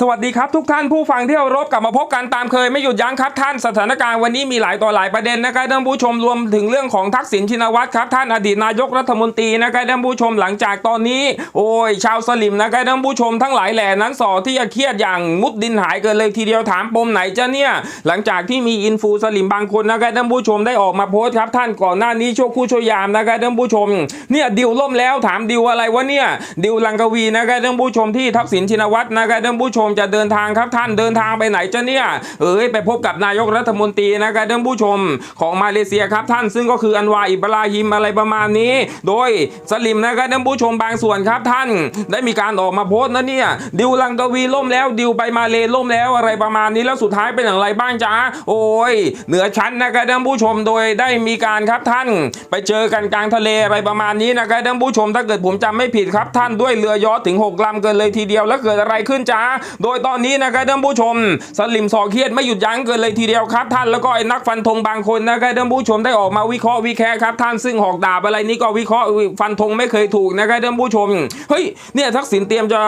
สวัสดีครับทุกท่านผู้ฟังที่เคารพกลับมาพบกันตามเคยไม่หยุดยั้งครับท่านสถานการณ์วันนี้มีหลายต่อหลายประเด็นนะครับท่านผู้ชมรวมถึงเรื่องของทักษิณชินวัตรครับท่านอดีตนายกรัฐมนตรีนะครับท่านผู้ชมหลังจากตอนนี้ โอ้ยชาวสลิมนะครับท่านผู้ชมทั้งหลายแหล่นั้นสอที่จะเครียดอย่างมุดดินหายเกินเลยทีเดียวถามปมไหนจะเนี่ยหลังจากที่มีอินฟูสลิมบางคนนะครับท่านผู้ชมได้ออกมาโพสต์ครับท่านก่อนหน้านี้ชั่วคู่ช่วยามนะครับท่านผู้ชมเนี่ยดิวล่มแล้วถามดิวอะไรวะเนี่ยดิวลังกวีนะครับท่านผู้ชมที่ทักษิณชินวัตรนะครับท่านผู้ชมจะเดินทางครับท่านเดินทางไปไหนจะเนี่ยเอ้ยไปพบกับนายกรัฐมนตรีนะครับท่านผู้ชมของมาเลเซียครับท่านซึ่งก็คืออันวาอิบราฮิมอะไรประมาณนี้ โดยสลิมนะครับท่านผู้ชมบางส่วนครับท่าน ได้มีการออกมาโพสต์นะเนี่ยดิวลังกวีล่มแล้วดิวไปมาเลล่มแล้วอะไรประมาณนี้แล้วสุดท้ายเป็นอย่างไรบ้างจ๊ะโอ้ยเหนือชั้นนะครับท่านผู้ชมโดยได้มีการครับท่าน ไปเจอกันกลางทะเลอะไรประมาณนี้นะครับท่านผู้ชมถ้าเกิดผมจำไม่ผิดครับท่านด้วยเรือยอชต์ถึง 6ลำเกินเลยทีเดียวแล้วเกิดอะไรขึ้นจ๊ะโดยตอนนี้นะครับท่านผู้ชม สลิมสอเครียดไม่หยุดยั้งเกินเลยทีเดียวครับ ท่านแล้วก็ไอ้นักฟันธงบางคนนะครับท่านผู้ชมได้ออกมาวิเคราะห์วิแคร์ครับท่านซึ่งหอกดาบอะไรนี้ก็วิเคราะห์ฟันธงไม่เคยถูกนะครับท่านผู้ชมเฮ้ยเนี่ยทักษิณเตรียมจะ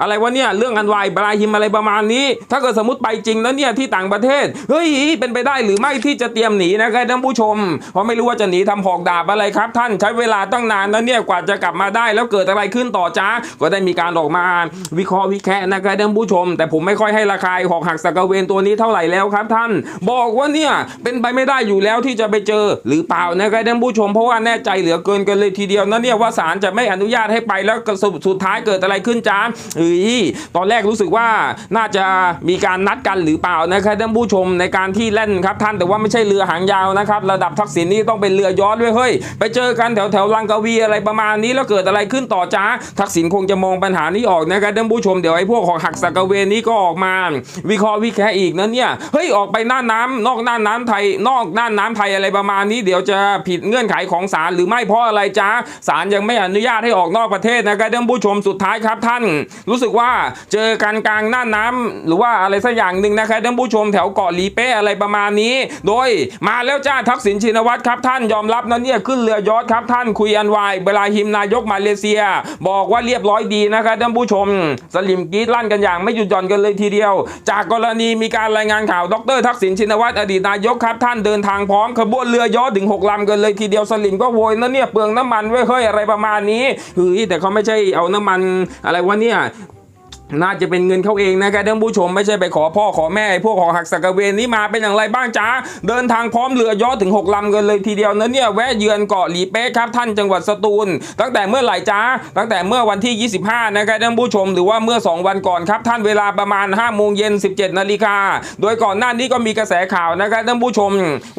อะไรวะเนี่ยเรื่องอันวายบราฮิมอะไรประมาณนี้ ถ้าเกิดสมมติไปจริงแล้วเนี่ยที่ต่างประเทศเฮ้ยเป็นไปได้หรือไม่ที่จะเตรียมหนีนะครับท่านผู้ชม เพราะไม่รู้ว่าจะหนีทำหอกดาบอะไรครับ ท่านใช้เวลาตั้งนานแล้วเนี่ยกว่าจะกลับมาได้แล้วเกิดอะไรขึ้นต่อจ้าก็ได้มีการออกมาวิเคราะห์วิแคะนะครับท่านผู้ชม แต่ผมไม่ค่อยให้ราคาหอกหักสกกเวนตัวนี้เท่าไหร่แล้วครับท่าน บอกว่าเนี่ยเป็นไปไม่ได้อยู่แล้วที่จะไปเจอ หรือเปล่านะครับท่านผู้ชมเพราะว่าแน่ใจเหลือเกินกันเลยทีเดียวนะเนี่ยว่าศาลจะไม่อนุญาตให้ไปแล้วสุดสุดท้ายเกิดอะไรขึ้นจ้าเอ้ยตอนแรกรู้สึกว่าน่าจะมีการนัดกันหรือเปล่านะครับท่านผู้ชมในการที่เล่นครับท่านแต่ว่าไม่ใช่เรือหางยาวนะครับ ระดับทักษิณนี่ต้องเป็นเรือยอชต์ด้วยเฮ้ยไปเจอกันแถวแถวลังกาวีอะไรประมาณนี้แล้วเกิดอะไรขึ้นต่อจ้าทักษิณคงจะมองปัญหานี้ออกนะครับท่านผู้ชมเดี๋ยวไอ้พวกของหักสกกระเวนี้ก็ออกมา วิเคราะห์วิแคะอีกนะเนี่ยเฮ้ยออกไปหน้าน้ำนอกหน้าน้ำไทยนอกหน้าน้ำไทยอะไรประมาณนี้ เดี๋ยวจะผิดเงื่อนไขของศาลหรือไม่เพราะอะไรจ้าศาลยังไม่อนุญาตให้ออกนอกประเทศนะครับท่านผู้ชมสุดท้ายครับท่าน รู้สึกว่าเจอกันกลางหน้าน้ำหรือว่าอะไรสักอย่างหนึ่งนะครับท่านผู้ชมแถวเกาะลีเป้อะไรประมาณนี้ โดยมาแล้วจ้าทักษิณชินวัตรครับท่านยอมรับนะเนี่ยขึ้นเรือยอชต์ครับท่านคุยอันวายเบลาฮิมนายกมาเลเซีย บอกว่าเรียบร้อยดีนะครับท่านผู้ชม สลิมกีดลั่นกันอย่างไม่หยุดหย่อนกันเลยทีเดียว จากกรณีมีการรายงานข่าวดร ทักษิณชินวัตรอดีตนายกครับท่านเดินทางพร้อมขบวนเรือยอชต์ถึงหกลำกันเลยทีเดียวสลิมก็โวยนะเนี่ยเปลืองน้ำมันไว้ยเฮ้ยอะไรประมาณนี้เฮ้ยแต่เขาไม่ใช่เอาน้ำมันอะไรวะเนี่ย น่าจะเป็นเงินเขาเองนะครับท่านผู้ชมไม่ใช่ไปขอพ่อขอแม่พวกของหักสกกเวนนี้มาเป็นอย่างไรบ้างจ้าเดินทางพร้อมเรือยอชต์ถึง 6 ลำกันเลยทีเดียวนะเนี่ยแวะเยือนเกาะหลีเป๊ะครับท่านจังหวัดสตูล ตั้งแต่เมื่อไหร่จ้าตั้งแต่เมื่อวันที่ 25 นะครับท่านผู้ชมหรือว่าเมื่อ 2 วันก่อนครับท่านเวลาประมาณ5โมงเย็น 17 นาฬิกาโดยก่อนหน้านี้ก็มีกระแสข่าวนะครับท่านผู้ชม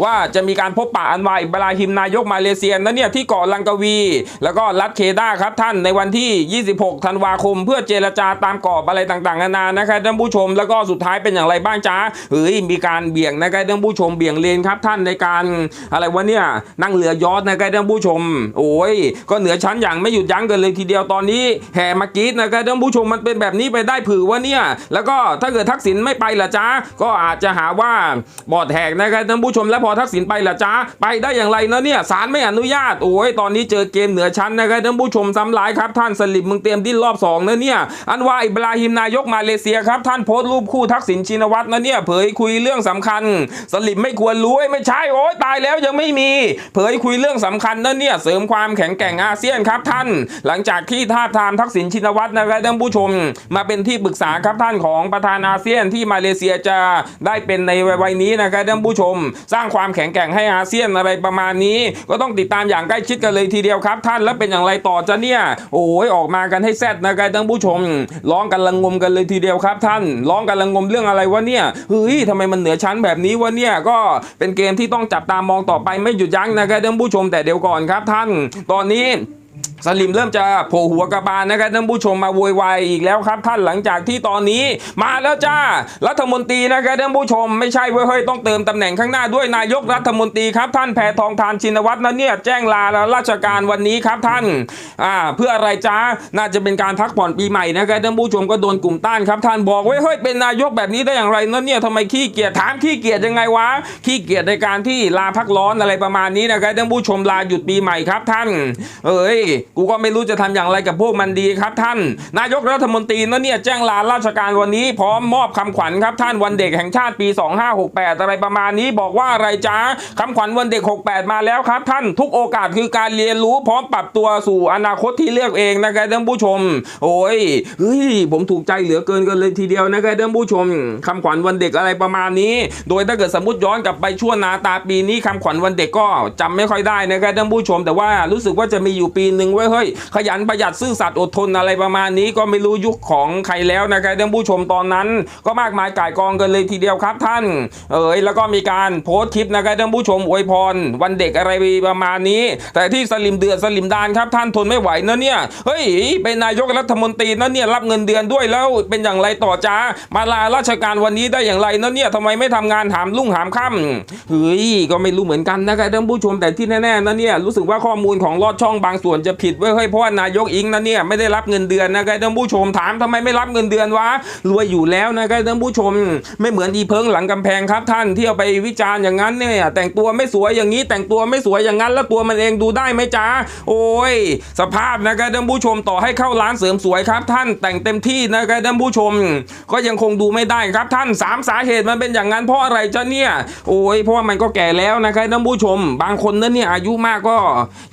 ว่าจะมีการพบปะอันวาอิบราฮิมนายกมาเลเซียนะเนี่ยที่เกาะลังกาวี แล้วก็รัฐเคดาครับท่านในวันที่ 26 ธันวาคม เพื่อเจรจาตามกรอบอะไรต่างๆนานานะครับท่านผู้ชมแล้วก็สุดท้ายเป็นอย่างไรบ้างจ้าเฮ้ยมีการเบี่ยงนะครับท่านผู้ชมเบี่ยงเลนครับท่านในการอะไรวะเนี่ยนั่งเรือยอชต์นะครับท่านผู้ชม โอ้ยก็เหนือชั้นอย่างไม่หยุดยั้งกันเลยทีเดียวตอนนี้แห่มากีดนะครับท่านผู้ชมมันเป็นแบบนี้ไปได้ผือว่าเนี่ย แล้วก็ถ้าเกิดทักษิณไม่ไปละจ้าก็อาจจะหาว่าบอดแหกนะครับท่านผู้ชมแล้วพอทักษิณไปละจ้าไปได้อย่างไรนะเนี่ยศาลไม่อนุญาตโอ้ยตอนนี้เจอเกมเหนือชั้นนะครับท่านผู้ชมซ้ำร้ายครับท่านสลิมมึงเตรียมดิ้นรอบสองนะเนี่ยอันว่าอิบราฮิมนายกมาเลเซียครับ ท่านโพสต์รูปคู่ทักษิณชินวัตรนะเนี่ยเผยคุยเรื่องสำคัญ สลิมไม่ควรรู้ไม่ใช่โอ้ยตายแล้วยังไม่มี เผยคุยเรื่องสำคัญนะเนี่ยเสริมความแข็งแกร่งอาเซียนครับท่าน หลังจากที่ท่าทามทักษิณชินวัตรนะครับท่านผู้ชม มาเป็นที่ปรึกษาครับท่านของประธานอาเซียนที่มาเลเซียจะได้เป็นในวัยนี้นะครับท่านผู้ชม สร้างความแข็งแกร่งให้อาเซียนอะไรประมาณนี้ ก็ต้องติดตามอย่างใกล้ชิดกันเลยทีเดียวครับ ท่านแล้วเป็นอย่างไรต่อจะเนี่ยโอ้ยออกมากันให้แซดนะครับท่านผู้ชมร้องกันละงมกันเลยทีเดียวครับ ท่านร้องกันละงมเรื่องอะไรวะเนี่ยเฮ้ยทำไมมันเหนือชั้นแบบนี้วะเนี่ยก็เป็นเกมที่ต้องจับตามองต่อไปไม่หยุดยั้งนะครับท่านผู้ชมแต่เดี๋ยวก่อนครับท่าน ตอนนี้ สลิมเริ่มจะโผล่หัวกระบาลนะครับท่านผู้ชมมาโวยวายอีกแล้วครับ ท่านหลังจากที่ตอนนี้มาแล้วจ้ารัฐมนตรีนะครับท่านผู้ชมไม่ใช่เว้ยเฮ้ยต้องเติมตำแหน่งข้างหน้าด้วยนายกรัฐมนตรีครับท่านแพทองทานชินวัตรนะเนี่ยแจ้งลาราชการวันนี้ครับท่านอ่าเพื่ออะไรจ้าน่าจะเป็นการพักผ่อนปีใหม่นะครับท่านผู้ชมก็โดนกลุ่มต้านครับท่านบอกเว้ยเฮ้ยเป็นนายกแบบนี้ได้อย่างไรนะเนี่ยทำไมขี้เกียจถามขี้เกียจยังไงวะขี้เกียจในการที่ลาพักร้อนอะไรประมาณนี้นะครับท่านผู้ชมลาหยุดปีใหม่ครับท่าน เอ้ยกูก็ไม่รู้จะทำอย่างไรกับพวกมันดีครับ ท่าน นายกรัฐมนตรีนะเนี่ยแจ้งลาราชการวันนี้พร้อมมอบคำขวัญครับท่านวันเด็กแห่งชาติปี 2568 อะไรประมาณนี้บอกว่าอะไรจ้าคำขวัญวันเด็ก 68 มาแล้วครับ ท่านทุกโอกาสคือการเรียนรู้พร้อมปรับตัวสู่อนาคตที่เลือกเองนะครับท่านผู้ชม โอ้ยเฮ้ยผมถูกใจเหลือเกินกันเลยทีเดียวนะครับท่านผู้ชมคำขวัญวันเด็กอะไรประมาณนี้ โดยถ้าเกิดสมมติย้อนกลับไปช่วงนาตาปีนี้คำขวัญวันเด็กก็จำไม่ค่อยได้นะครับท่านผู้ชม แต่ว่ารู้สึกว่าจะมีอยู่ปีหนึ่งไว้เฮ้ยขยันประหยัดซื่อสัตย์อดทนอะไรประมาณนี้ก็ไม่รู้ยุคของใครแล้วนะครับท่านผู้ชมตอนนั้น ก็มากมายก่ายกองกันเลยทีเดียวครับท่าน เอ๋ยแล้วก็มีการโพสต์คลิปนะครับท่านผู้ชมอวยพร วันเด็กอะไรประมาณนี้ แต่ที่สลิมเดือดสลิมดานครับท่านทนไม่ไหวนะเนี่ยเฮ้ยเป็นนายกรัฐมนตรีนะเนี่ยรับเงินเดือนด้วยแล้วเป็นอย่างไรต่อจ้ามาลาราชการวันนี้ได้อย่างไรนะเนี่ยทำไมไม่ทำงานถามลุ่งหามค่ำเฮ้ยก็ไม่รู้เหมือนกันนะครับท่านผู้ชมแต่ที่แน่ๆนะเนี่ยรู้สึกว่าข้อมูลของลอดช่องบางส่วนจะผิดไว้ยเฮ้พราะว่านายกอิงนะเนี่ยไม่ได้รับเงินเดือนนะครับท่านผู้ชมถามทำไมไม่รับเงินเดือนวะรวยอยู่แล้วนะครับท่านผู้ชม ไม่เหมือนอีเพิงหลังกำแพงครับท่านที่เอาไปวิจารณ์อย่างนั้นเนี่ยแต่งตัวไม่สวยอย่างนี้แต่งตัวไม่สวยอย่างนั้น แล้วตัวมันเองดูได้ไหมจ้าโอ้ย สภาพนะครับท่านผู้ชมต่อให้เข้าร้านเสริมสวยครับ ท่านแต่งเต็มที่นะครับท่านผู้ชม ก็ยังคงดูไม่ได้ครับท่านสามสาเหตุมันเป็นอย่างนั้นเพราะอะไรจ้าเนี่ยโอ้ยเพราะว่ามันก็แก่แล้วนะครับท่านผู้ชม บางคนนั้นเนี่ยอายุมากก็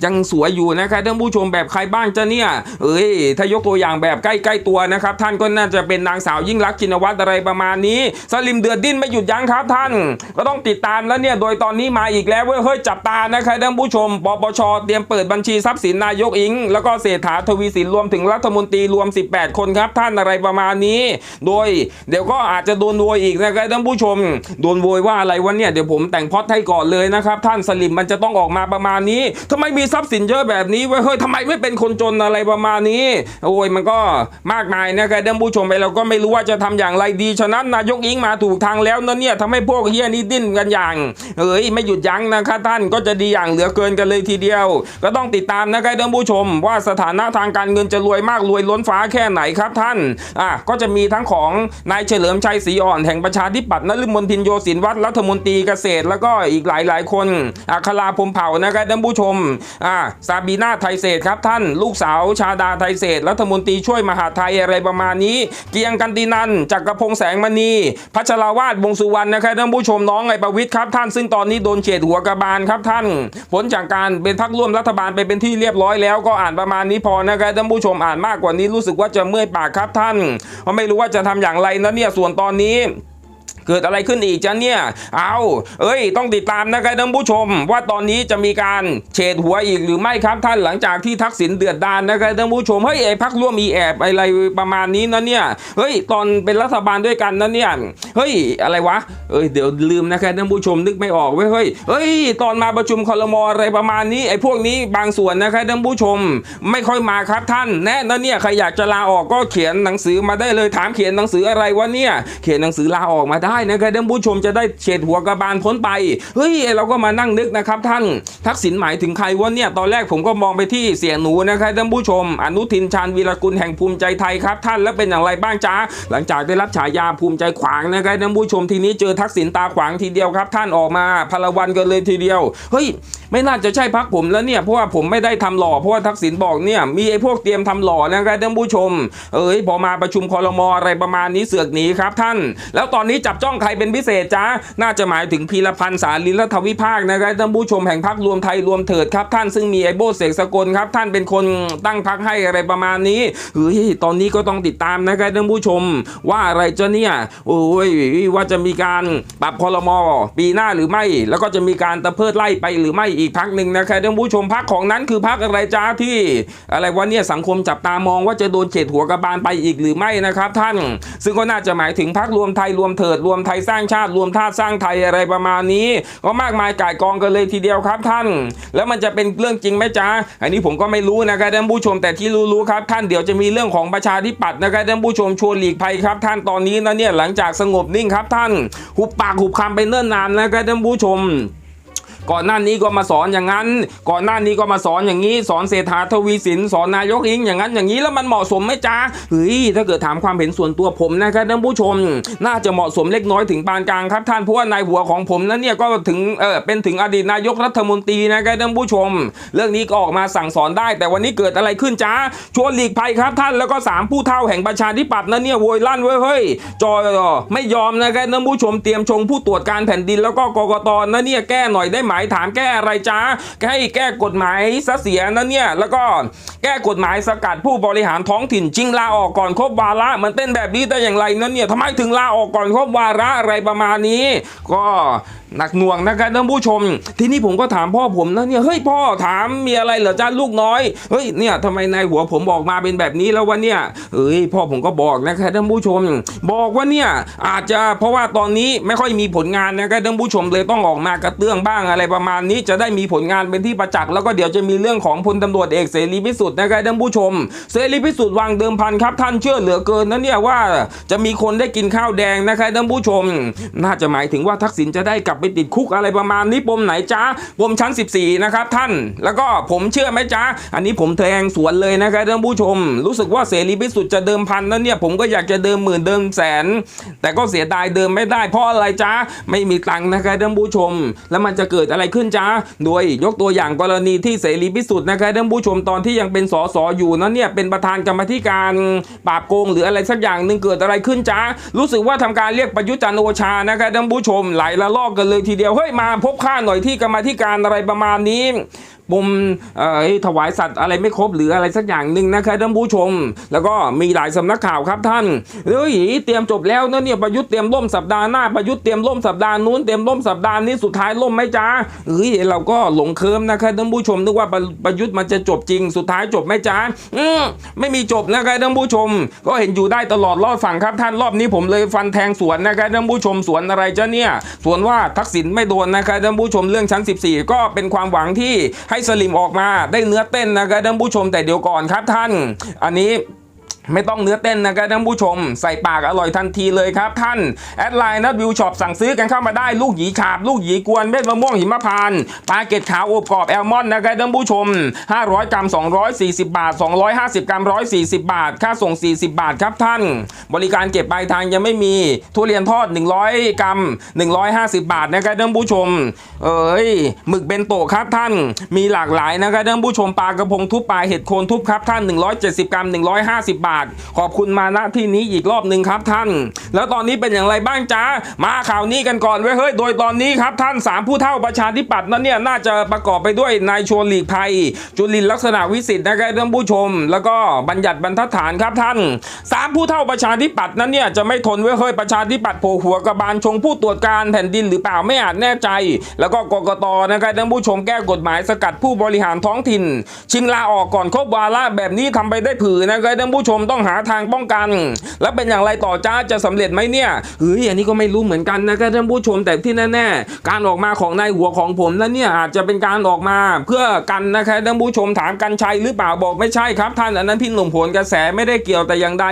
ยังสวยอยู่นะครับท่านผู้ชมแบบใครบ้างจ้าเนี่ย เอ้ย ถ้ายกตัวอย่างแบบใกล้ๆตัวนะครับ ท่านก็น่าจะเป็นนางสาวยิ่งรักชินวัตรอะไรประมาณนี้ สลิมเดือดดิ้นไม่หยุดยั้งครับท่าน ก็ต้องติดตามแล้วเนี่ย โดยตอนนี้มาอีกแล้วเว้ยเฮ้ยจับตานะครับท่านผู้ชม ปปช เตรียมเปิดบัญชีทรัพย์สินนายกอิง แล้วก็เศรษฐาทวีสินรวมถึงรัฐมนตรีรวม 18 คนครับท่านอะไรประมาณนี้ โดยเดี๋ยวก็อาจจะโดนโวยอีกนะครับท่านผู้ชม โดนโวยว่าอะไรวะเนี่ยเดี๋ยวผมแต่งพอดให้ก่อนเลยนะครับท่านสลิมมันจะต้องออกมาประมาณนี้ทำไมมีทรัพย์สินเยอะแบบนี้เว้ยเฮ้ยทำไมไม่เป็นคนจนอะไรประมาณนี้ โอ้ยมันก็มากมายนะครับท่านผู้ชมไปเราก็ไม่รู้ว่าจะทำอย่างไรดี ฉะนั้นนายกอิงมาถูกทางแล้วนะเนี่ยทำให้พวกเฮียนี่ดิ้นกันอย่างเอ้ยไม่หยุดยั้งนะครับท่านก็จะดีอย่างเหลือเกินกันเลยทีเดียว ก็ต้องติดตามนะครับท่านผู้ชม ว่าสถานะทางการเงินจะรวยมากรวยล้นฟ้าแค่ไหนครับท่านอะก็จะมีทั้งของนายเฉลิมชัยศรีอ่อนแห่งประชาธิปัตย์นฤมลพินโยสินวัฒน์รัฐมนตรีเกษตร แล้วก็อีกหลายหลายๆคนอัคราพมเผ่านะครับท่านผู้ชมอะซาบีนาไทยเศรษฐครับท่านลูกสาวชาดาไทยเศษรัฐมนตรีช่วยมหาไทยอะไรประมาณนี้ เกียงกันตินันจักรพงษ์แสงมณี พัชราวาสวงสุวรรณนะครับท่านผู้ชมน้องไอประวิทย์ครับท่านซึ่งตอนนี้โดนเฉดหัวกระบาลครับท่าน ผลจากการเป็นพักร่วมรัฐบาลไปเป็นที่เรียบร้อยแล้วก็อ่านประมาณนี้พอนะครับท่านผู้ชมอ่านมากกว่านี้รู้สึกว่าจะเมื่อยปากครับท่านเพราะไม่รู้ว่าจะทำอย่างไรนะเนี่ยส่วนตอนนี้ เกิดอะไรขึ้นอีกจ้ะเนี่ย เอาเอ้ย ต้องติดตามนะครับท่านผู้ชม ว่าตอนนี้จะมีการเฉดหัวอีกหรือไม่ครับท่านหลังจากที่ทักษิณเดือดดานนะครับท่านผู้ชม เฮ้ยไอ้พักร่วมมีแอบอะไรประมาณนี้นะเนี่ย เฮ้ย ตอนเป็นรัฐบาลด้วยกันนะเนี่ย เฮ้ย อะไรวะ เอ้ย เดี๋ยวลืมนะครับท่านผู้ชมนึกไม่ออกเว้ย เฮ้ย เฮ้ย ตอนมาประชุมคอรมออะไรประมาณนี้ ไอ้พวกนี้บางส่วนนะครับท่านผู้ชม ไม่ค่อยมาครับท่าน แน่นะเนี่ย ใครอยากจะลาออกก็เขียนหนังสือมาได้เลย ถามเขียนหนังสืออะไรวะเนี่ย เขียนหนังสือลาออกมาได้นะครับท่านผู้ชมจะได้เฉดหัวกระบาลพ้นไปเฮ้ยเราก็มานั่งนึกนะครับท่านทักษิณหมายถึงใครวะเนี่ยตอนแรกผมก็มองไปที่เสียหนูนะครับท่านผู้ชม อนุทินชาญวีรกุลแห่งภูมิใจไทยครับท่านแล้วเป็นอย่างไรบ้างจ้าหลังจากได้รับฉายาภูมิใจขวางนะครับท่านผู้ชมทีนี้เจอทักษิณตาขวางทีเดียวครับ ท่านออกมาพลวันกันเลยทีเดียวเฮ้ยไม่น่าจะใช่พักผมแล้วเนี่ยเพราะว่าผมไม่ได้ทำหล่อเพราะว่าทักษิณบอกเนี่ยมีไอ้พวกเตรียมทำหล่อนะครับท่านผู้ชม เอ้ยพอมาประชุมคอรมออะไรประมาณนี้เสือกหนีครับท่าน แล้วตอนนี้จับจ้องใครเป็นพิเศษจ้าน่าจะหมายถึงพีรพันธ์สาลินรัฐวิภาคนะครับท่านผู้ชมแห่งพักรวมไทยรวมเถิดครับ ท่านซึ่งมีไอโบเสกสกลครับ ท่านเป็นคนตั้งพักให้อะไรประมาณนี้เฮ้ยตอนนี้ก็ต้องติดตามนะครับท่านผู้ชม ว่าอะไรจะเนี่ยโอ้ยว่าจะมีการปรับคอรมอปีหน้าหรือไม่ แล้วก็จะมีการตะเพิดไล่ไปหรือไม่อีกพักหนึ่งนะครับท่านผู้ชมพักของนั้นคือพักอะไรจ้าที่ อะไรวะเนี่ยสังคมจับตามองว่าจะโดนเฉดหัวกระบาลไปอีกหรือไม่นะครับ ท่าน ซึ่งก็น่าจะหมายถึงพักรวมไทยรวมเถิดรววมไทยสร้างชาติรวมชาติสร้างไทยอะไรประมาณนี้ ก็มากมายก่ายกองกันเลยทีเดียวครับท่าน แล้วมันจะเป็นเรื่องจริงไหมจ๊ะอันนี้ผมก็ไม่รู้นะครับท่านผู้ชมแต่ที่รู้ๆครับท่านเดี๋ยวจะมีเรื่องของประชาธิปัตย์นะครับท่านผู้ชมชวนหลีกภัยครับ ท่านตอนนี้นะเนี่ยหลังจากสงบนิ่งครับท่านหุบปากหุบคำไปเนิ่นนานนะครับท่านผู้ชม ก่อนหน้านี้ก็มาสอนอย่างนั้น ก่อนหน้านี้ก็มาสอนอย่างนี้ สอนเศรษฐาทวีสิน สอนนายกอิงอย่างนั้นอย่างนี้แล้วมันเหมาะสมไหมจ๊ะเฮ้ยถ้าเกิดถามความเห็นส่วนตัวผมนะครับท่านผู้ชม น่าจะเหมาะสมเล็กน้อยถึงปานกลางครับท่านเพราะว่านายหัวของผมนั้นเนี่ยก็ถึงเออเป็นถึงอดีตนายกรัฐมนตรีนะครับท่านผู้ชม เรื่องนี้ก็ออกมาสั่งสอนได้ แต่วันนี้เกิดอะไรขึ้นจ้าชวนหลีกภัยครับท่านแล้วก็สามผู้เท่าแห่งประชาธิปัตย์นั้นเนี่ยโวยลั่นเว้ยเฮ้ยจอยไม่ยอมนะครับท่านผู้ชมเตรียมชงผู้ตรวจการแผ่นดินแล้วก็กกตนะเนี่ยแก้หน่อยได้ไหมถามแก้อะไรจ้าให้แก้กฎหมายซะเสียนะเนี่ยแล้วก็แก้กฎหมายสกัดผู้บริหารท้องถิ่นจริงลาออกก่อนครบวาระมันเป็นแบบนี้ได้อย่างไรนั้นเนี่ยทำไมถึงลาออกก่อนครบวาระอะไรประมาณนี้ ก็ หนักหน่วงนะครับท่านผู้ชม ทีนี้ผมก็ถามพ่อผมนะเนี่ยเฮ้ยพ่อถามมีอะไรเหรอจ้าลูกน้อยเฮ้ยเนี่ยทำไมนายหัวผมบอกมาเป็นแบบนี้แล้ววะเนี่ยเอ้ยพ่อผมก็บอกนะครับท่านผู้ชม บอกว่าเนี่ยอาจจะเพราะว่าตอนนี้ไม่ค่อยมีผลงานนะครับท่านผู้ชมเลยต้องออกมากระเตื้องบ้างอะไรประมาณนี้จะได้มีผลงานเป็นที่ประจักษ์แล้วก็เดี๋ยวจะมีเรื่องของพลตำรวจเอกเสรีพิสุทธิ์นะครับท่านผู้ชม เสรีพิสุทธิ์วางเดิมพันครับท่านเชื่อเหลือเกินนะเนี่ยว่าจะมีคนได้กินข้าวแดงนะครับท่านผู้ชม น่าจะหมายถึงว่าทักษิณจะได้กลับไปติดคุกอะไรประมาณนี้ปมไหนจ้าปมชั้น 14 นะครับท่าน แล้วก็ผมเชื่อไหมจ้าอันนี้ผมแทงสวนเลยนะครับท่านผู้ชม รู้สึกว่าเสรีพิสุทธิ์จะเดิมพันนั้นเนี่ยผมก็อยากจะเดิมหมื่นเดิมแสน แต่ก็เสียดายเดิมไม่ได้เพราะอะไรจ้าไม่มีตังค์นะครับท่านผู้ชม แล้วมันจะเกิดอะไรขึ้นจ้าโดยยกตัวอย่างกรณีที่เสรีพิสุทธิ์นะครับท่านผู้ชมตอนที่ยังเป็นสสอยู่นั้นเนี่ยเป็นประธานกรรมธิการปราบโกงหรืออะไรสักอย่างหนึ่งเกิดอะไรขึ้นจ้ารู้สึกว่าทำการเรียกประยุจันโอชานะครับท่านผู้ชมหลายละลอกกันเลยทีเดียวเฮ้ยมาพบข้าหน่อยที่กรรมธิการอะไรประมาณนี้ ปมถวายสัตว์อะไรไม่ครบหรืออะไรสักอย่างหนึ่งนะครับท่านผู้ชม แล้วก็มีหลายสำนักข่าวครับท่านเฮ้ยเตรียมจบแล้วนะเนี่ยประยุทธ์เตรียมล่มสัปดาห์หน้าประยุทธ์เตรียมล่มสัปดาห์นู้นเตรียมล่มสัปดาห์นี้สุดท้ายล่มไหมจ้าเฮ้ยเราก็หลงเคิมนะครับท่านผู้ชมนึกว่าประประยุทธ์มันจะจบจริงสุดท้ายจบไหมจ้าอืมไม่มีจบนะครับท่านผู้ชม ก็เห็นอยู่ได้ตลอดรอดฝั่งครับท่านรอบนี้ผมเลยฟันแทงสวนนะครับท่านผู้ชมสวนอะไรจ้าเนี่ยสวนว่าทักษิณไม่โดนนะครับท่านผู้ชมเรื่องชั้น 14 ก็เป็นความหวังที่ให้สลิมออกมาได้เนื้อเต้นนะครับท่านผู้ชมแต่เดี๋ยวก่อนครับท่าน อันนี้ ไม่ต้องเนื้อเต้นนะครับท่านผู้ชม ใส่ปากอร่อยทันทีเลยครับ ท่าน แอดไลน์นัดวิวช็อปสั่งซื้อกันเข้ามาได้ลูกหยีฉาบ ลูกหยีกวนเม็ดมะม่วงหิมพานต์ปลาเกตขาวอบกรอบแอลมอนด์นะครับท่านผู้ชม 500 กรัม 240 บาท 250 กรัม 140 บาท ค่าส่ง 40 บาทครับท่าน บริการเก็บปลายทางยังไม่มี ทุเรียนทอด 100 กรัม 150 บาทนะครับท่านผู้ชม เอ้ยหมึกเบนโตครับท่าน มีหลากหลายนะครับท่านผู้ชมปลากระพงทุบปลาเห็ดโคนทุบครับท่าน 170 กรัม 150 บาทขอบคุณมาณที่นี้อีกรอบหนึ่งครับท่าน แล้วตอนนี้เป็นอย่างไรบ้างจ้ามาข่าวนี้กันก่อนไว้เฮ้ยโดยตอนนี้ครับท่านสามผู้เท่าประชาธิปัตย์นั้นเนี่ยน่าจะประกอบไปด้วยนายชวนหลีกภัย จุลินลักษณะวิสิทธิ์นะครับท่านผู้ชม แล้วก็บัญญัติบรรทัดฐานครับท่านสามผู้เท่าประชาธิปัตย์นั้นเนี่ยจะไม่ทนไว้เฮ้ยประชาธิปัตย์โผหัวกระบาลชงผู้ตรวจการแผ่นดินหรือเปล่าไม่อาจแน่ใจ แล้วก็กกตนะครับท่านผู้ชมแก้กฎหมายสกัดผู้บริหารท้องถิ่น ชิงลาออกก่อนครบวาระแบบนี้ทำไปได้ผือนะครับท่านผู้ชมต้องหาทางป้องกัน และเป็นอย่างไรต่อจ้าจะสำเร็จไหมเนี่ยเฮ้ยอันนี้ก็ไม่รู้เหมือนกันนะครับท่านผู้ชมแต่ที่แน่ๆการออกมาของนายหัวของผมนั้นเนี่ยอาจจะเป็นการออกมาเพื่อกันนะครับท่านผู้ชมถามกันชัยหรือเปล่าบอกไม่ใช่ครับท่านอันนั้นพี่หนุ่มผลกระแสไม่ได้เกี่ยวแต่อย่างใด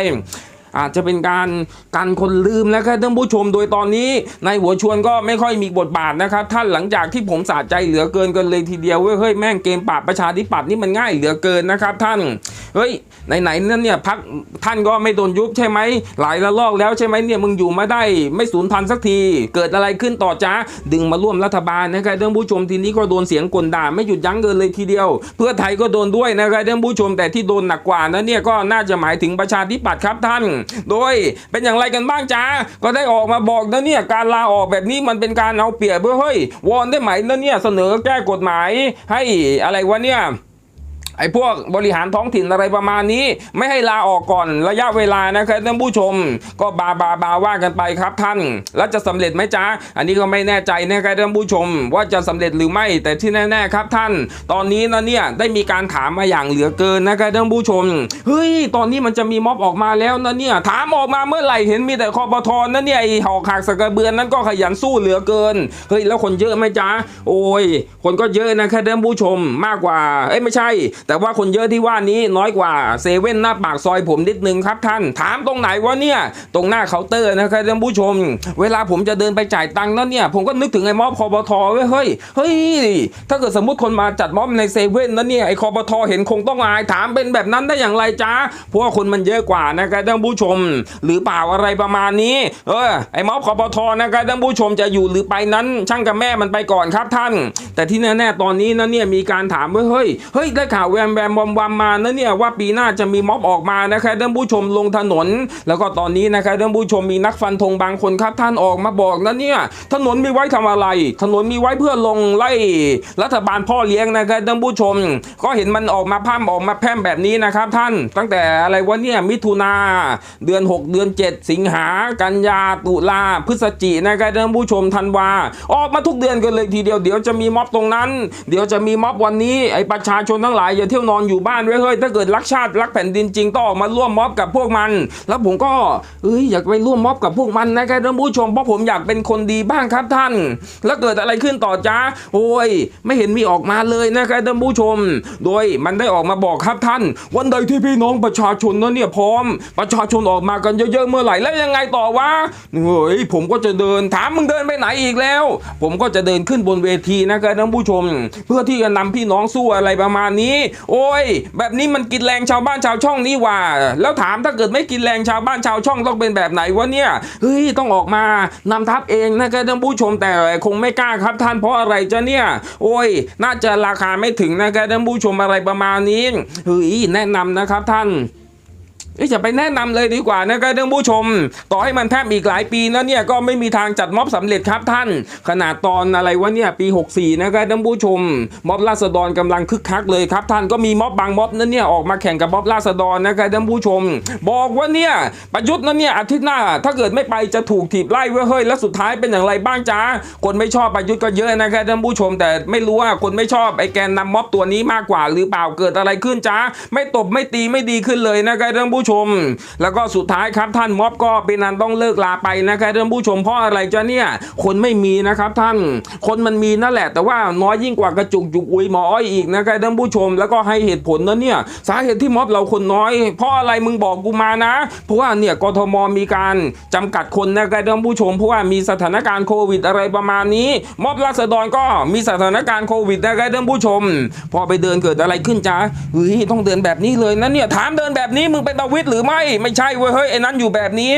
อาจจะเป็นการกันคนลืมนะครับท่านผู้ชมโดยตอนนี้ในหัวชวนก็ไม่ค่อยมีบทบาทนะครับ ท่านหลังจากที่ผมสะใจเหลือเกินกันเลยทีเดียวเว้ยเฮ้ยแม่งเกมปราบประชาธิปัตย์นี่มันง่ายเหลือเกินนะครับ ท่านเฮ้ยไหนๆนั่นเนี่ยพักท่านก็ไม่โดนยุบใช่ไหมหลายระลอกแล้วใช่ไหมเนี่ยมึงอยู่มาได้ไม่สูญพันธุ์สักที เกิดอะไรขึ้นต่อจ้าดึงมาร่วมรัฐบาลนะครับท่านผู้ชมทีนี้ก็โดนเสียงกลด่าไม่หยุดยั้งเกินเลยทีเดียว เพื่อไทยก็โดนด้วยนะครับท่านผู้ชมแต่ที่โดนหนักกว่านั้นเนี่ยก็น่าจะหมายถึงประชาธิปัตย์ครับท่านโดยเป็นอย่างไรกันบ้างจ้าก็ได้ออกมาบอกนะเนี่ยการลาออกแบบนี้มันเป็นการเอาเปรียบเพื่อเฮ้ยวอนได้ไหมนะเนี่ยเสนอแก้กฎหมายให้อะไรวะเนี่ย ไอ้พวกบริหารท้องถิ่นอะไรประมาณนี้ ไม่ให้ลาออกก่อนระยะเวลานะครับท่านผู้ชม ก็บาบาบาว่ากันไปครับท่าน แล้วจะสำเร็จไหมจ๊ะอันนี้ก็ไม่แน่ใจนะครับท่านผู้ชม ว่าจะสำเร็จหรือไม่แต่ที่แน่ๆครับท่าน ตอนนี้นะเนี่ยได้มีการถามมาอย่างเหลือเกินนะครับท่านผู้ชมเฮ้ยตอนนี้มันจะมีม็อบออกมาแล้วนะเนี่ยถามออกมาเมื่อไหร่เห็นมีแต่คอปทอนนะเนี่ยไอ้หอกหักสกกระเบือนนั้นก็ขยันสู้เหลือเกินเฮ้ยแล้วคนเยอะไหมจ๊ะโอ้ยคนก็เยอะนะครับท่านผู้ชมมากกว่าเอ้ยไม่ใช่แต่ว่าคนเยอะที่ว่านี้น้อยกว่าเซเว่นหน้าปากซอยผมนิดนึงครับท่าน ถามตรงไหนวะเนี่ย ตรงหน้าเคาน์เตอร์นะครับท่านผู้ชม เวลาผมจะเดินไปจ่ายตังค์นั้นเนี่ย ผมก็นึกถึงไอ้ม็อบคอปทเว้ยเฮ้ยเฮ้ยถ้าเกิดสมมติคนมาจัดม็อบในเซเว่นนั้นเนี่ยไอ้คอปทเห็นคงต้องอายถามเป็นแบบนั้นได้อย่างไรจ้าเพราะว่าคนมันเยอะกว่านะครับท่านผู้ชม หรือเปล่าอะไรประมาณนี้ เออไอ้ม็อบคอปทนะครับท่านผู้ชมจะอยู่หรือไปนั้นช่างกับแม่มันไปก่อนครับท่าน แต่ที่แน่ๆตอนนี้นะเนี่ยมีการถามว่าเฮ้ยเฮ้ยได้ข่าวแวมแวมวอมวามมานะเนี่ยว่าปีหน้าจะมีม็อบออกมานะครับท่านผู้ชมลงถนน แล้วก็ตอนนี้นะครับท่านผู้ชมมีนักฟันธงบางคนครับ ท่านออกมาบอกนะเนี่ยถนนมีไว้ทำอะไร ถนนมีไว้เพื่อลงไล่รัฐบาลพ่อเลี้ยงนะครับท่านผู้ชม ก็เห็นมันออกมาพร่ำออกมาแพร่มแบบนี้นะครับท่านตั้งแต่อะไรวะเนี่ยมิถุนาเดือน 6 เดือน 7 สิงหากันยาตุลาพฤศจินะครับท่านผู้ชมธันวาออกมาทุกเดือนกันเลยทีเดียวเดี๋ยวจะมีม็อบตรงนั้น เดี๋ยวจะมีม็อบวันนี้ไอ้ประชาชนทั้งหลายอย่าเที่ยวนอนอยู่บ้านไว้เฮ้ยถ้าเกิดรักชาติรักแผ่นดินจริงต้องออกมาร่วมม็อบกับพวกมัน แล้วผมก็เอ้ยอยากไปร่วมม็อบกับพวกมันนะครับท่านผู้ชมเพราะผมอยากเป็นคนดีบ้างครับท่าน แล้วเกิดอะไรขึ้นต่อจ้าโอ้ย ไม่เห็นมีออกมาเลยนะครับท่านผู้ชม โดยมันได้ออกมาบอกครับท่าน วันใดที่พี่น้องประชาชนนั้นเนี่ยพร้อม ประชาชนออกมากันเยอะๆเมื่อไหร่แล้วยังไงต่อวะเฮ้ยผมก็จะเดินถามมึงเดินไปไหนอีกแล้ว ผมก็จะเดินขึ้นบนเวทีนะครับท่านผู้ชม เพื่อที่จะนำพี่น้องสู้อะไรประมาณนี้โอ้ย แบบนี้มันกินแรงชาวบ้านชาวช่องนี่ว่า แล้วถามถ้าเกิดไม่กินแรงชาวบ้านชาวช่องต้องเป็นแบบไหนวะเนี่ยเฮ้ยต้องออกมานำทัพเองนะครับท่านผู้ชมแต่คงไม่กล้าครับท่านเพราะอะไรจะเนี่ย โอ้ย น่าจะราคาไม่ถึงนะครับท่านผู้ชมอะไรประมาณนี้เฮ้ยแนะนำนะครับท่าน อ้ยอย่าไปแนะนำเลยดีกว่านะครับท่านผู้ชม ต่อให้มันแทบอีกหลายปีนะเนี่ยก็ไม่มีทางจัดม็อบสำเร็จครับท่าน ขนาดตอนอะไรวะเนี่ยปี 64 นะครับท่านผู้ชม ม็อบราษฎรกำลังคึกคักเลยครับท่านก็มีม็อบบางม็อบนั้นเนี่ยออกมาแข่งกับม็อบราษฎรนะครับท่านผู้ชม บอกว่าเนี่ยประยุทธ์นั้นเนี่ยอาทิตย์หน้า ถ้าเกิดไม่ไปจะถูกถีบไล่เว้ยเฮ้ยแล้วสุดท้ายเป็นอย่างไรบ้างจ้าคนไม่ชอบประยุทธ์ก็เยอะนะครับท่านผู้ชม แต่ไม่รู้ว่าคนไม่ชอบไอ้แกนนำม็อบตัวนี้มากกว่าหรือเปล่าเกิดอะไรขึ้นจ้าไม่ตบไม่ตีไม่ดีขึ้นเลยนะครับท่านผู้ชม แล้วก็สุดท้ายครับท่านม็อบก็เป็นนันต้องเลิกลาไปนะครับท่านผู้ชมเพราะอะไรจ้ะเนี่ย คนไม่มีนะครับท่าน คนมันมีนั่นแหละ แต่ว่าน้อยยิ่งกว่ากระจุกจุกอุยหมออ้อยอีกนะครับท่านผู้ชม แล้วก็ให้เหตุผลนะเนี่ย สาเหตุที่ม็อบเราคนน้อย เพราะอะไรมึงบอกกูมานะ เพราะว่าเนี่ยกทมมีการจำกัดคนนะครับท่านผู้ชม เพราะว่ามีสถานการณ์โควิดอะไรประมาณนี้ม็อบราษฎรก็มีสถานการณ์โควิดนะครับท่านผู้ชม พอไปเดินเกิดอะไรขึ้นจ้าเฮ้ยต้องเดินแบบนี้เลยนะเนี่ยถามเดินแบบนี้มึงเป็นประวิตรหรือไม่ไม่ใช่เว้ยเฮ้ยไอ้นั้นอยู่แบบนี้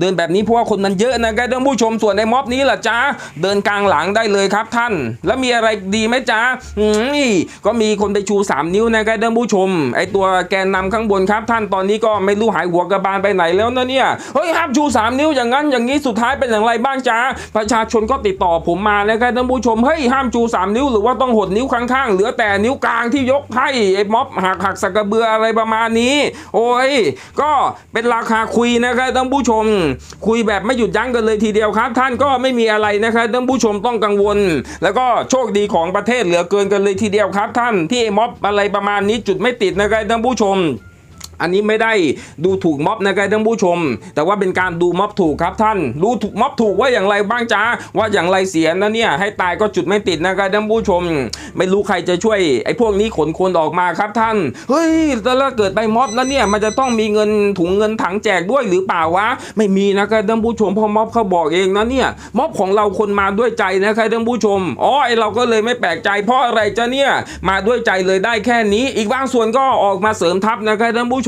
เดินแบบนี้เพราะว่าคนมันเยอะนะครับท่านผู้ชมส่วนในม็อบนี้ล่ะจ้าเดินกลางหลังได้เลยครับท่าน แล้วมีอะไรดีไหมจ้าอืมนี่ก็มีคนไปชู 3 นิ้วนะครับท่านผู้ชม ไอตัวแกนนำข้างบนครับท่านตอนนี้ก็ไม่รู้หายหัวกระบาลไปไหนแล้วนะเนี่ยเฮ้ยห้ามชู 3 นิ้วอย่างนั้นอย่างนี้สุดท้ายเป็นอย่างไรบ้างจ้าประชาชนก็ติดต่อผมมานะครับท่านผู้ชมเฮ้ยห้ามชู 3 นิ้วหรือว่าต้องหดนิ้วข้างๆเหลือแต่นิ้วกลางที่ยกให้ไอ้ม็อบหักหักสักกระเบืออะไรประมาณนี้ โอ้ยก็เป็นราคาคุยนะครับท่านผู้ชม คุยแบบไม่หยุดยั้งกันเลยทีเดียวครับ ท่านก็ไม่มีอะไรนะครับท่านผู้ชมต้องกังวล แล้วก็โชคดีของประเทศเหลือเกินกันเลยทีเดียวครับ ท่านที่ม็อบอะไรประมาณนี้จุดไม่ติดนะครับท่านผู้ชม อันนี้ไม่ได้ดูถูกม็อบนะครับท่านผู้ชม แต่ว่าเป็นการดูม็อบถูกครับท่าน ดูถูกม็อบถูกว่าอย่างไรบ้างจ้าว่าอย่างไรเสียนะเนี่ยให้ตายก็จุดไม่ติดนะครับท่านผู้ชม ไม่รู้ใครจะช่วยไอ้พวกนี้ขนคนออกมาครับท่าน เฮ้ยถ้าเกิดไปม็อบแล้วเนี่ยมันจะต้องมีเงินถุงเงินถังแจกด้วยหรือเปล่าวะไม่มีนะครับท่านผู้ชมพราะม็อบเขาบอกเองนะเนี่ยม็อบของเราคนมาด้วยใจนะครับท่านผู้ชมอ๋อไอเราก็เลยไม่แปลกใจเพราะอะไรจะเนี่ยมาด้วยใจเลยได้แค่นี้ อีกบางส่วนก็ออกมาเสริมทัพนะครับท่านผู้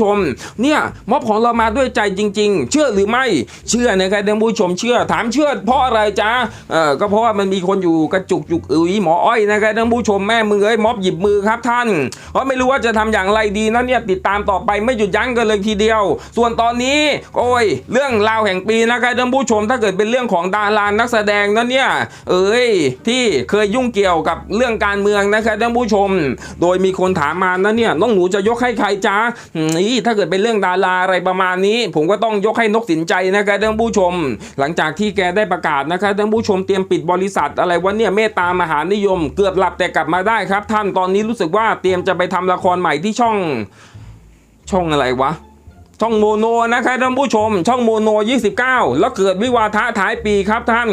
ชมเนี่ยม็อบของเรามาด้วยใจจริง ๆ เชื่อหรือไม่เชื่อนะครับท่านผู้ชมเชื่อถามเชื่อเพราะอะไรจ๊ะเออก็เพราะว่ามันมีคนอยู่กระจุกจุกอุ๋ยหมออ้อยนะครับท่านผู้ชมแม่มือเอ้ยม็อบหยิบมือครับท่านเพราะไม่รู้ว่าจะทำอย่างไรดีนะเนี่ยติดตามต่อไปไม่หยุดยั้งกันเลยทีเดียว ส่วนตอนนี้โอ้ย เรื่องราวแห่งปีนะครับท่านผู้ชมถ้าเกิดเป็นเรื่องของดารานักแสดงนั้นเนี่ยเอ้ยที่เคยยุ่งเกี่ยวกับเรื่องการเมืองนะครับท่านผู้ชม โดยมีคนถามมานะเนี่ยน้องหนูจะยกให้ใครจ้านี่ถ้าเกิดเป็นเรื่องดาราอะไรประมาณนี้ ผมก็ต้องยกให้นกสินใจนะครับท่านผู้ชม หลังจากที่แกได้ประกาศนะครับท่านผู้ชมเตรียมปิดบริษัทอะไรวะเนี่ยเมตตามหานิยม เกือบหลับแต่กลับมาได้ครับ ท่านตอนนี้รู้สึกว่าเตรียมจะไปทำละครใหม่ที่ช่อง ช่องอะไรวะ ช่องโมโนนะครับท่านผู้ชม ช่องโมโน 29 แล้วเกิดวิวาทะท้ายปีครับท่าน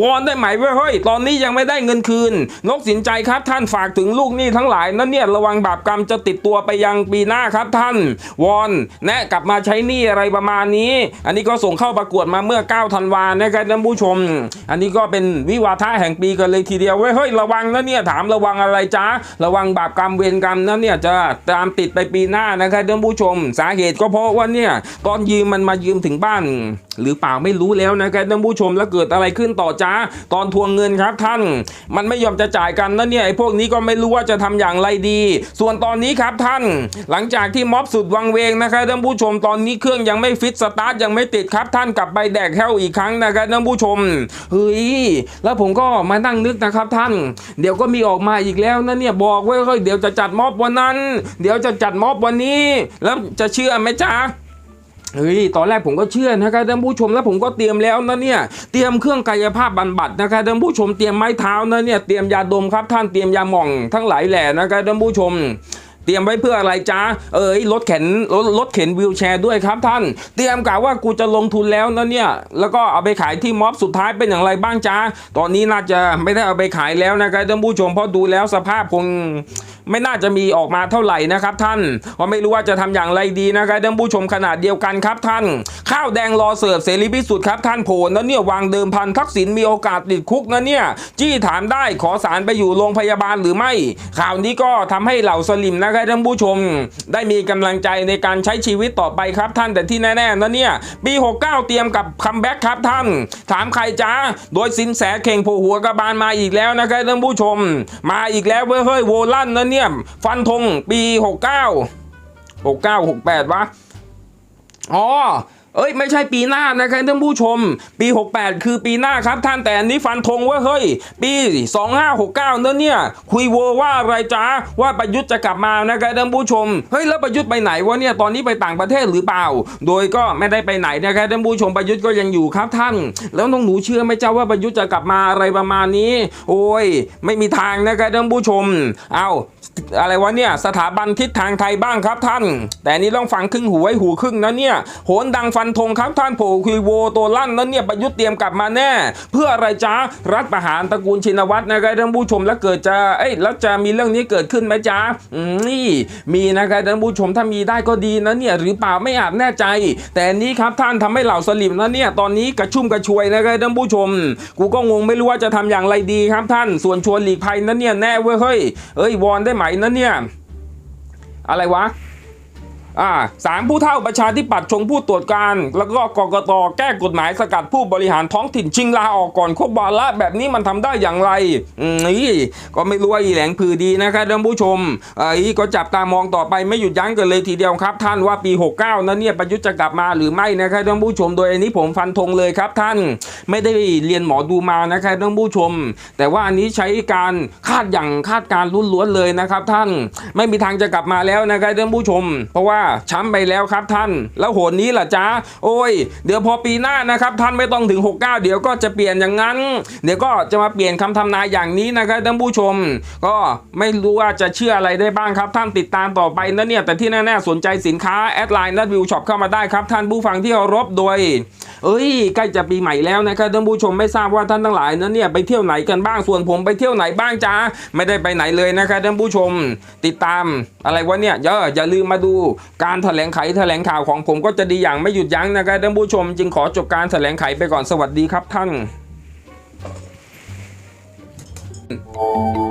วอนได้ไหมเว้ยเฮ้ยตอนนี้ยังไม่ได้เงินคืน นกสินใจครับท่านฝากถึงลูกหนี้ทั้งหลายนั่นเนี่ยระวังบาปกรรมจะติดตัวไปยังปีหน้าครับท่าน วอนแนะกลับมาใช้หนี้อะไรประมาณนี้ อันนี้ก็ส่งเข้าประกวดมาเมื่อ 9 ธันวานะครับท่านผู้ชม อันนี้ก็เป็นวิวาทะแห่งปีกันเลยทีเดียวเว้ยเฮ้ยระวังนะเนี่ยถามระวังอะไรจ้าระวังบาปกรรมเวรกรรมนะเนี่ยจะตามติดไปปีหน้านะครับท่านผู้ชม สาเหตุก็เพราะว่าเนี่ยตอนยืมมันมายืมถึงบ้านหรือเปล่าไม่รู้แล้วนะครับท่านผู้ชมแล้วเกิดอะไรขึ้นต่อจ้าตอนทวงเงินครับท่าน มันไม่ยอมจะจ่ายกันนะเนี่ยไอ้พวกนี้ก็ไม่รู้ว่าจะทำอย่างไรดี ส่วนตอนนี้ครับท่าน หลังจากที่ม็อบสุดวังเวงนะครับท่านผู้ชมตอนนี้เครื่องยังไม่ฟิตสตาร์ทยังไม่ติดครับท่านกลับไปแดกแห้วอีกครั้งนะครับท่านผู้ชมเฮ้ยแล้วผมก็มานั่งนึกนะครับท่าน เดี๋ยวก็มีออกมาอีกแล้วนะเนี่ยบอกไว้ค่อยเดี๋ยวจะจัดม็อบวันนั้น เดี๋ยวจะจัดม็อบวันนี้ แล้วจะเชื่อไหมจ๊ะ เฮ้ย ตอนแรกผมก็เชื่อนะครับท่านผู้ชมแล้วผมก็เตรียมแล้วนะเนี่ย เตรียมเครื่องกายภาพบำบัดนะครับท่านผู้ชม เตรียมไม้เท้านะเนี่ย เตรียมยาดมครับท่าน เตรียมยาหม่องทั้งหลายแหล่นะครับท่านผู้ชม เตรียมไว้เพื่ออะไรจ้าเอ้ยรถเข็นรถรถเข็นวิวแชร์ด้วยครับท่าน เตรียมกะว่ากูจะลงทุนแล้วนะเนี่ย แล้วก็เอาไปขายที่ม็อบสุดท้ายเป็นอย่างไรบ้างจ้าตอนนี้น่าจะไม่ได้เอาไปขายแล้วนะครับท่านผู้ชมเพราะดูแล้วสภาพคงไม่น่าจะมีออกมาเท่าไหร่นะครับท่านเพราะไม่รู้ว่าจะทำอย่างไรดีนะครับท่านผู้ชมขนาดเดียวกันครับท่าน ข้าวแดงรอเสิร์ฟเสรีพิสุทธิ์ครับท่านโผล่นะเนี่ยวางเดิมพันทักษิณมีโอกาสติดคุกนะเนี่ยจี้ถามได้ขอสารไปอยู่โรงพยาบาลหรือไม่ ข่าวนี้ก็ทำให้เหล่าสลิมนะครับท่านผู้ชม ได้มีกำลังใจในการใช้ชีวิตต่อไปครับท่านแต่ที่แน่ๆนะเนี่ยปี 69 เตรียมกับคัมแบ็กครับท่าน ถามใครจ้าโดยสินแสเข่งโผล่หัวกระบาลมาอีกแล้วนะครับท่านผู้ชม มาอีกแล้วเว้ยเฮ้ยโวลั่นนะเนี่ยฟันธงปี 69 69 68วะอ๋อ เอ้ยไม่ใช่ปีหน้านะครับท่านผู้ชม ปี 68 คือปีหน้าครับท่านแต่อันนี้ฟันธงว่าเฮ้ย ปี 2569นั่นเนี่ยคุยโวว่าอะไรจ้าว่าประยุทธ์จะกลับมานะครับท่านผู้ชมเฮ้ยแล้วประยุทธ์ไปไหนวะเนี่ยตอนนี้ไปต่างประเทศหรือเปล่า โดยก็ไม่ได้ไปไหนนะครับท่านผู้ชมประยุทธ์ก็ยังอยู่ครับท่าน แล้วน้องหนูเชื่อไหมเจ้าว่าประยุทธ์จะกลับมาอะไรประมาณนี้ โอ้ย ไม่มีทางนะครับท่านผู้ชม เอา อะไรวะเนี่ยสถาบันทิศทางไทยบ้างครับท่าน แต่นี้ต้องฟังครึ่งหูไว้หูครึ่งนะเนี่ยโหนดังฟันธงครับท่านโผคุยโวตัวลั่นนั้นเนี่ยประยุทธ์เตรียมกลับมาแน่ เพื่ออะไรจ้ารัฐประหารตระกูลชินวัตรนะครับท่านผู้ชมแล้วเกิดจะเอ้ยแล้วจะมีเรื่องนี้เกิดขึ้นไหมจ้าอืมนี่มีนะครับท่านผู้ชมถ้ามีได้ก็ดีนะเนี่ยหรือเปล่าไม่อาจแน่ใจ แต่นี้ครับท่านทำให้เหล่าสลิมนะเนี่ยตอนนี้กระชุ่มกระชวยนะครับท่านผู้ชม กูก็งงไม่รู้ว่าจะทำอย่างไรดีครับท่าน ส่วนชวนหลีกภัยนั้นเนี่ยแน่เว้ยเฮ้ยเอ้ยวอนได้ไหมนะเนี่ย อะไรวะ อ่าสามผู้เท่าประชาธิปัตย์ชงผู้ตรวจการ แล้วก็กกตแก้กฎหมายสกัดผู้บริหารท้องถิ่นชิงลาออกก่อนครบวาระแบบนี้มันทำได้อย่างไรอืมนี่ก็ไม่รู้ว่าอีแหลงผือดีนะครับท่านผู้ชมเอ้ก็จับตามองต่อไปไม่หยุดยั้งกันเลยทีเดียวครับ ท่านว่าปี 69นั้นเนี่ยประยุทธ์จะกลับมาหรือไม่นะครับท่านผู้ชมโดยอันนี้ผมฟันธงเลยครับท่านไม่ได้เรียนหมอดูมานะครับท่านผู้ชม แต่ว่าอันนี้ใช้การคาดอย่างคาดการณ์ล้วนๆเลยนะครับ ท่านไม่มีทางจะกลับมาแล้วนะครับท่านผู้ชม เพราะว่าช้ำไปแล้วครับท่าน แล้วโหนนี้ล่ะจ้าโอ้ย เดี๋ยวพอปีหน้านะครับท่านไม่ต้องถึง 69 เดี๋ยวก็จะเปลี่ยนอย่างนั้น เดี๋ยวก็จะมาเปลี่ยนคำทำนายอย่างนี้นะครับท่านผู้ชม ก็ไม่รู้ว่าจะเชื่ออะไรได้บ้างครับท่านติดตามต่อไปนะเนี่ยแต่ที่แน่ๆสนใจสินค้าแอดไลน์นัดวิวช็อปเข้ามาได้ครับท่านผู้ฟังที่เคารพโดย เอ้ยใกล้จะปีใหม่แล้วนะครับท่านผู้ชมไม่ทราบว่าท่านทั้งหลายนั้นเนี่ยไปเที่ยวไหนกันบ้างส่วนผมไปเที่ยวไหนบ้างจ้าไม่ได้ไปไหนเลยนะครับท่านผู้ชม ติดตามอะไรวะเนี่ยเยอะอย่าลืมมาดู การแถลงไขแถลงข่าวของผมก็จะดีอย่างไม่หยุดยั้งนะครับท่านผู้ชม จึงขอจบการแถลงไขไปก่อนสวัสดีครับท่าน Thank.